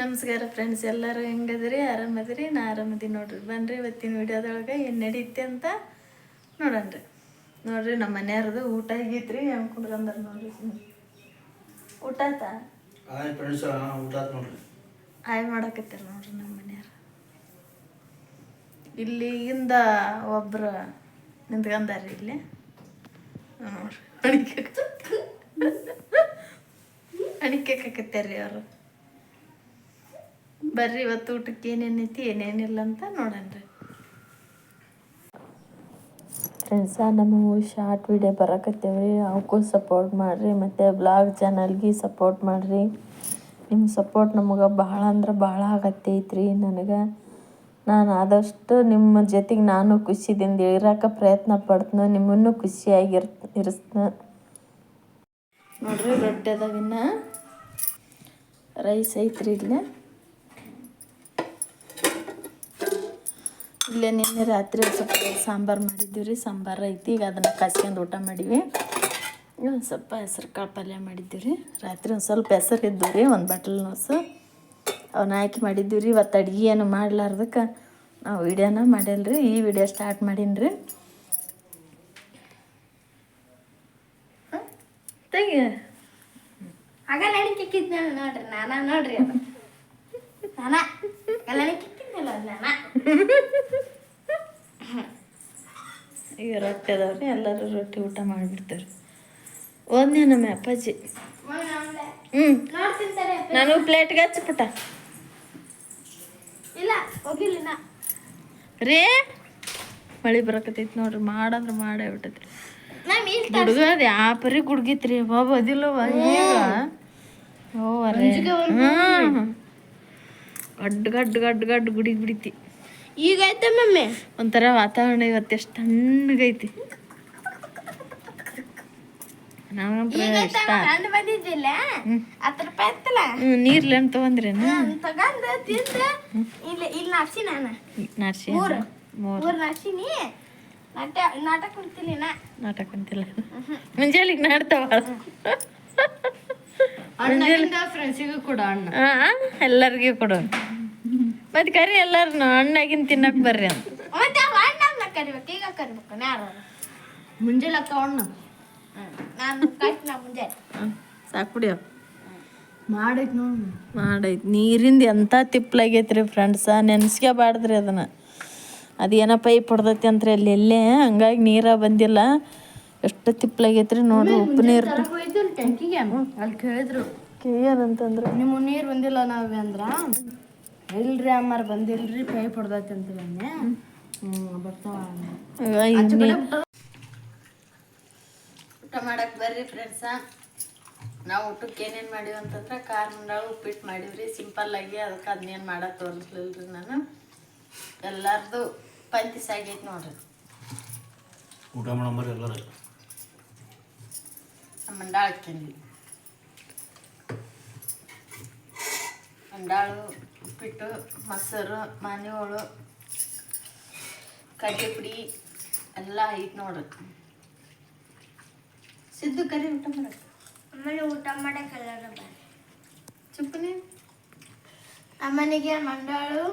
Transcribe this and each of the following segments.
ನಮಸ್ಕಾರ ಫ್ರೆಂಡ್ಸ್ ಎಲ್ಲರೂ ಹೆಂಗದ್ರಿ ಆರಾಮದ್ರಿ ನಾ ಆರಾಮದೀನಿ ನೋಡ್ರಿ. ಬನ್ರಿ ಇವತ್ತಿನ ವಿಡಿಯೋದೊಳಗೆ ಏನು ನಡೀತೆ ಅಂತ ನೋಡನ್ರಿ ನೋಡ್ರಿ ನಮ್ಮ ಮನೆಯವ್ರದ್ದು ಊಟ ಆಗೈತ್ರಿ ಹೆಂಗೆ ಕುಂದ್ರಂದ್ರ ನೋಡ್ರಿ. ಊಟ ಆಯ್ತಾ? ಹಾಯ್ ಮಾಡಕತ್ತಾರ ನೋಡ್ರಿ ನಮ್ಮ ಮನೆಯವ್ರು. ಇಲ್ಲಿಗಿಂದ ಒಬ್ರು ನಿಂತ್ಕೊಂಡಾರ ಇಲ್ಲಿ. ನೋಡ್ರಿ. ಅಣಿಕೆ ರೀ ಅವರು. ಬರ್ರಿ ಇವತ್ತು ಊಟಕ್ಕೆ ಏನೇನೈತಿ ಏನೇನಿಲ್ಲ ಅಂತ ನೋಡನ್ರಿ ಫ್ರೆಂಡ್ಸ ನಮಗೂ ಶಾರ್ಟ್ ವಿಡಿಯೋ ಬರಕತ್ತೇವ್ರಿ ಅವಕ್ಕೂ ಸಪೋರ್ಟ್ ಮಾಡಿರಿ ಮತ್ತು ಬ್ಲಾಗ್ ಚಾನಲ್ಗೆ ಸಪೋರ್ಟ್ ಮಾಡಿರಿ. ನಿಮ್ಮ ಸಪೋರ್ಟ್ ನಮಗೆ ಭಾಳ ಅಂದ್ರೆ ಭಾಳ ಆಗತ್ತೈತ್ರಿ ನನಗೆ. ನಾನು ಆದಷ್ಟು ನಿಮ್ಮ ಜೊತೆಗೆ ನಾನು ಖುಷಿದಿಂದ ಇರೋಕೆ ಪ್ರಯತ್ನ ಪಡ್ತೀನಿ ನಿಮ್ಮನ್ನು ಖುಷಿಯಾಗಿರ್ ಇರಿಸ್ತ ನೋಡ್ರಿ ರೊಟ್ಟಿ ಅದಾವಿನ್ನ ರೈಸ್ ಐತ್ರಿ ಇಲ್ಲೇ ಇಲ್ಲೇ ನಿನ್ನೆ ರಾತ್ರಿ ಒಂದ್ ಸ್ವಲ್ಪ ಸಾಂಬಾರು ಮಾಡಿದ್ದೀವಿ ರೀ ಸಾಂಬಾರು ಐತಿ. ಈಗ ಅದನ್ನು ಕಾಸ್ಕೊಂಡು ಊಟ ಮಾಡೀವಿ. ಒಂದು ಸ್ವಲ್ಪ ಹೆಸರು ಕಾಳು ಪಲ್ಯ ಮಾಡಿದ್ದೀವಿ ರೀ. ರಾತ್ರಿ ಒಂದು ಸ್ವಲ್ಪ ಹೆಸರು ಇದ್ದು ರೀ ಒಂದು ಬಟ್ಲ್ ನೋಸು. ಅವನ್ನ ಹಾಕಿ ಮಾಡಿದ್ದೀವಿ ರೀ. ಇವತ್ತು ಅಡುಗೆ ಏನು ಮಾಡ್ಲಾರ್ದಕ್ಕೆ ನಾವು ವಿಡಿಯೋನ ಮಾಡಿಲ್ಲ ರೀ. ಈ ವಿಡಿಯೋ ಸ್ಟಾರ್ಟ್ ಮಾಡೀನಿ ರೀ. ತೆಗಿ. ಆಗ ನಡಿಕಿಕ್ಕಿದ್ನಲ್ಲ ನೋಡ್ರಿ ನಾನ ನೋಡ್ರಿ ನಾನಾ ಕಲ್ಯಾಣಿ ಕಿಕ್ಕಿದ್ನಲ್ಲ ನಾನ. ಈಗ ರೊಟ್ಟಿ ಅದಾವ್ರಿ ಎಲ್ಲರೂ ರೊಟ್ಟಿ ಊಟ ಮಾಡಿಬಿಡ್ತಾರೆ. ಓದ್ನೆ ನಮ್ಮ ಅಪ್ಪಾಜಿ. ಹ್ಞೂ ನಾನು ಪ್ಲೇಟ್ಗೆ ಹಚ್ಚಿಬಿಟ್ಟ ರೀ? ಮಳೆ ಬರಕತ್ತೈತಿ ನೋಡ್ರಿ ಮಾಡಂದ್ರೆ ಮಾಡೇ ಬಿಟ್ಟೈತಿ ರೀ ಇಲ್ಲಿ ಗುಡ್ಗ ಅದು ಯಾವ ಪರಿ ಗುಡ್ಗಿತ್ರಿ ಬಾಬು ಅದಿಲ್ಲವ ಈಗ ಓ ಅರೆ. ಹಾಂ ಗಡ್ ಗಡ್ ಗಡ್ ಗಡ್ ಗುಡಿ ಗುಡಿತಿ ಈಗ ಐತೆ ಮಮ್ಮಿ? ಒಂಥರ ವಾತಾವರಣ ಇವತ್ತು ಎಷ್ಟು ತಣ್ಣಗೈತಿ. ನೀರ್ಲೇನ್ ತೊಗೊಂಡ್ರೇನು? ನಾಟಕ ಅಂತಿಲ್ಲ ಮುಂಜಾಲಿಗೆ ನಾಡ್ತಾವ ಫ್ರೆಂಡ್ಸಿಗೂ ಕೂಡ ಅಣ್ಣ. ಹಾಂ ಎಲ್ಲರಿಗೂ ಕೊಡು ಮತ್ತೆ ಕರಿ ಎಲ್ಲಾರನು ಹಣ್ಣಾಗಿನ್ ತಿನ್ನಕ್ ಬರ್ರಿ ಅಂತ. ಮತ್ತೆ ಅವ ಅಣ್ಣ ಕರಿಬೇಕು ಈಗ ಕರಿಬೇಕು ಯಾರು? ಮುಂಜಾನೆ ನಾನು ಕಾಯ್ತು ಮುಂಜಾನೆ. ಸಾಕು ಕುಡಿಯೋ ಮಾಡೈತ್ ನೋಡಿ ಮಾಡೈತಿ. ನೀರಿಂದ ಎಂತ ತಿಪ್ಪಲಾಗೈತ್ರಿ ಫ್ರೆಂಡ್ಸ ನೆನ್ಸ್ಕೋಬಾರ್ದ್ರಿ ಅದನ್ನ. ಅದೇನೋ ಪೈಪ್ ಹೊಡ್ದೈತಿ ಅಂತ್ರಿ ಅಲ್ಲಿ ಎಲ್ಲೇ ಹಂಗಾಗಿ ನೀರ ಬಂದಿಲ್ಲ. ಎಷ್ಟು ತಿಪ್ಪಲಾಗೈತ್ರಿ ನೋಡ್ರಿ ಉಪ್ಪು ನೀರು. ಅಲ್ಲಿ ಕೇಳಿದ್ರು. ಕೇಳ್ಯಾರಂತಂದ್ರು. ನಿಮ್ಮ ನೀರು ಬಂದಿಲ್ಲ ನಾವೇ ಅಂದ್ರ? ಇಲ್ರಿ ಅಮ್ಮಾರ ಬಂದಿಲ್ರಿ ಹೊಡ್ದೈತಿ ಅಂತ ಬಂದೆ ಹ್ಞೂ ಬರ್ತಾವ. ಊಟ ಮಾಡಕ್ ಬರ್ರಿ ಫ್ರೆಂಡ್ಸ ನಾವು ಊಟಕ್ಕೆ ಏನೇನು ಮಾಡಿವಿ ಅಂತಂದ್ರೆ ಖಾರ ಮುಂಡಾಳು ಉಪ್ಪಿಟ್ಟು ಮಾಡೀವ್ರಿ. ಸಿಂಪಲ್ ಆಗಿ ಅದಕ್ಕೆ ಅದನ್ನೇನು ಮಾಡಕ್ಕೆ ತೋರಿಸ್ಲಿಲ್ರಿ ನಾನು. ಎಲ್ಲಾರ್ದು ಪಂತಿಸ್ ಆಗೈತೆ ನೋಡ್ರಿ. ಊಟ ಮಾಡಂಬರಿ ಎಲ್ಲರೂ. ನಮ್ಮ ಮಂಡಾಳು ಮಂಡಾಳು ಉಪ್ಪಿಟ್ಟು ಮೊಸರು ಮಾನಿಯೋಳು ಕಡ್ಲೆ ಪುಡಿ ಎಲ್ಲ ಐತೆ ನೋಡ್ರಿ. ಸಿದ್ದು ಕರಿ ಊಟ ಮಾಡಕ್ಕೆ ಆಮೇಲೆ ಊಟ ಮಾಡಕ್ಕೆಲ್ಲ ಚುಪ್ಪನೆ? ಅಮ್ಮನಿಗೆ ಮಂಡಾಳು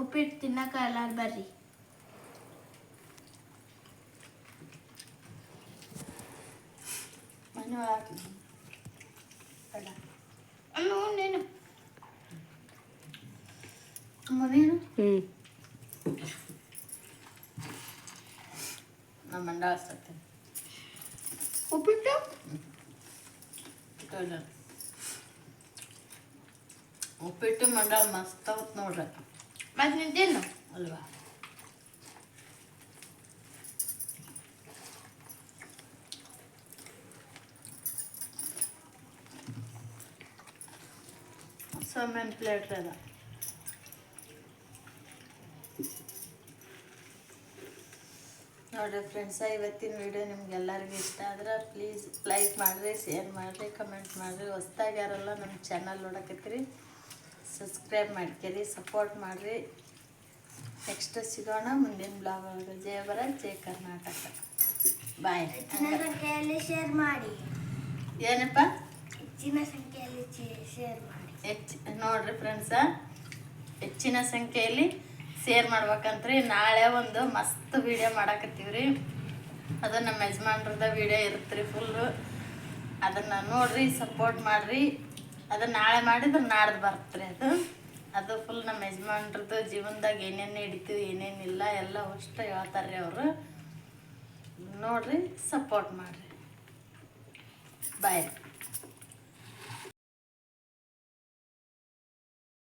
ಉಪ್ಪಿಟ್ಟು ತಿನ್ನಕ ಎಲ್ಲಾರು ಬರ್ರಿ. ಮನೆ ಒಳಗೆ ಹ್ಞೂ ನಮ್ಮ ಮಂಡಾಳ ಸತ್ತೆ ಉಪ್ಪಿಟ್ಟು? ಉಪ್ಪಿಟ್ಟು ಮಂಡಾಳ ಮಸ್ತ್ ಅವತ್ ನೋಡ್ರಿ. ಮತ್ತೆ ನಿಂತೇನು ಅಲ್ವಾ? ಸೊಮ್ಮೆನ್ ಪ್ಲೇಟ್ ಅದ ನೋಡ್ರಿ ಫ್ರೆಂಡ್ಸ ಇವತ್ತಿನ ವಿಡಿಯೋ ನಿಮ್ಗೆಲ್ಲರಿಗೂ ಇಷ್ಟ ಆದ್ರೆ ಪ್ಲೀಸ್ ಲೈಕ್ ಮಾಡಿರಿ ಶೇರ್ ಮಾಡಿರಿ ಕಮೆಂಟ್ ಮಾಡಿರಿ. ಹೊಸ್ದಾಗಿ ಯಾರೆಲ್ಲ ನಮ್ಮ ಚಾನಲ್ ನೋಡಕತ್ತೀರಿ ಸಬ್ಸ್ಕ್ರೈಬ್ ಮಾಡ್ಕೇರಿ ಸಪೋರ್ಟ್ ಮಾಡಿರಿ. ನೆಕ್ಸ್ಟ್ ಸಿಗೋಣ ಮುಂದಿನ ಬ್ಲಾಗ್ ಒಳಗೆ. ಜಯ ಬರ ಜಯ ಕರ್ನಾಟಕ. ಬಾಯ್ ಸಂಖ್ಯೆಯಲ್ಲಿ ಶೇರ್ ಮಾಡಿ. ಏನಪ್ಪ? ಹೆಚ್ಚಿನ ಸಂಖ್ಯೆಯಲ್ಲಿ ಶೇರ್ ಮಾಡಿ. ಹೆಚ್ಚು ನೋಡ್ರಿ ಫ್ರೆಂಡ್ಸ ಹೆಚ್ಚಿನ ಸಂಖ್ಯೆಯಲ್ಲಿ ಶೇರ್ ಮಾಡ್ಬೇಕಂತ್ರಿ. ನಾಳೆ ಒಂದು ಮಸ್ತ್ ವಿಡಿಯೋ ಮಾಡಾಕತ್ತೀವ್ರಿ. ಅದು ನಮ್ಮ ಯಜಮಾನ್ರದ ವಿಡಿಯೋ ಇರುತ್ತೆ ಫುಲ್ಲು ಅದನ್ನು ನೋಡ್ರಿ ಸಪೋರ್ಟ್ ಮಾಡಿರಿ. ಅದು ನಾಳೆ ಮಾಡಿದ್ರೆ ನಾಡ್ದು ಬರುತ್ತೆ ಅದು. ಅದು ಫುಲ್ ನಮ್ಮ ಯಜಮಾನ್ರದ್ದು ಜೀವನದಾಗ ಏನೇನು ಹಿಡಿತೀವಿ ಏನೇನಿಲ್ಲ ಎಲ್ಲ ಅಷ್ಟು ಹೇಳ್ತಾರೆ ರೀ ಅವರು. ನೋಡ್ರಿ ಸಪೋರ್ಟ್ ಮಾಡಿರಿ. ಬಾಯ್